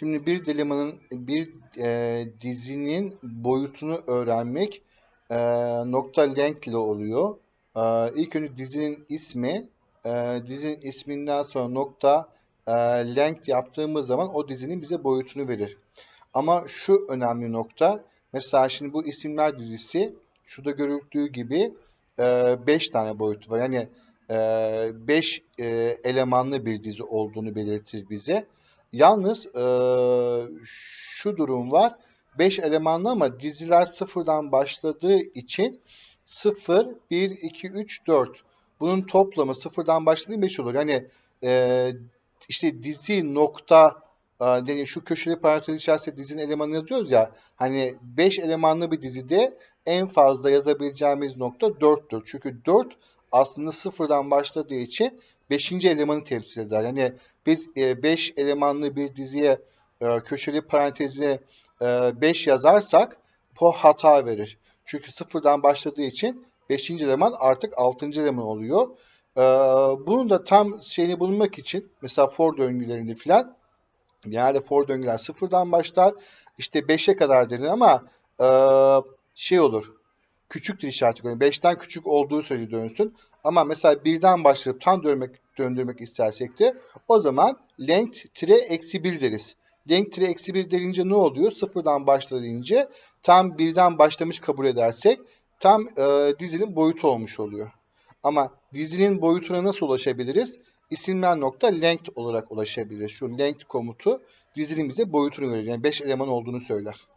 Şimdi bir elemanın bir e, dizinin boyutunu öğrenmek e, nokta length ile oluyor. E, ilk önce dizinin ismi, e, dizinin isminden sonra nokta e, length yaptığımız zaman o dizinin bize boyutunu verir. Ama şu önemli nokta, mesela şimdi bu isimler dizisi, şurada görüldüğü gibi 5 tane boyutu var. Yani 5 elemanlı bir dizi olduğunu belirtir bize. Yalnız e, şu durum var. 5 elemanlı ama diziler sıfırdan başladığı için 0, 1, 2, 3, 4. Bunun toplamı sıfırdan başladığı 5 olur. Yani e, işte dizi nokta yani şu köşeli parantez içerisinde dizinin elemanı yazıyoruz ya. Hani 5 elemanlı bir dizide en fazla yazabileceğimiz nokta 4'tür. Çünkü 4 aslında sıfırdan başladığı için 5. elemanı temsil eder. Yani biz 5 e, elemanlı bir diziye e, köşeli parantezi 5 e, yazarsak bu hata verir. Çünkü sıfırdan başladığı için 5. eleman artık 6. eleman oluyor. E, bunun da tam şeyini bulmak için mesela for döngülerinde filan genelde for döngüler sıfırdan başlar. İşte 5'e kadar denir ama e, şey olur. Küçüktür işareti koyun. 5'ten küçük olduğu sürece dönsün. Ama mesela birden başlayıp tam dönmek, döndürmek istersek de o zaman length tire eksi 1 deriz. Length tire eksi 1 derince ne oluyor? Sıfırdan başlayınca tam birden başlamış kabul edersek tam e, dizinin boyutu olmuş oluyor. Ama dizinin boyutuna nasıl ulaşabiliriz? İsimler nokta length olarak ulaşabiliriz. Şu length komutu dizinin bize boyutunu verir. Yani 5 eleman olduğunu söyler.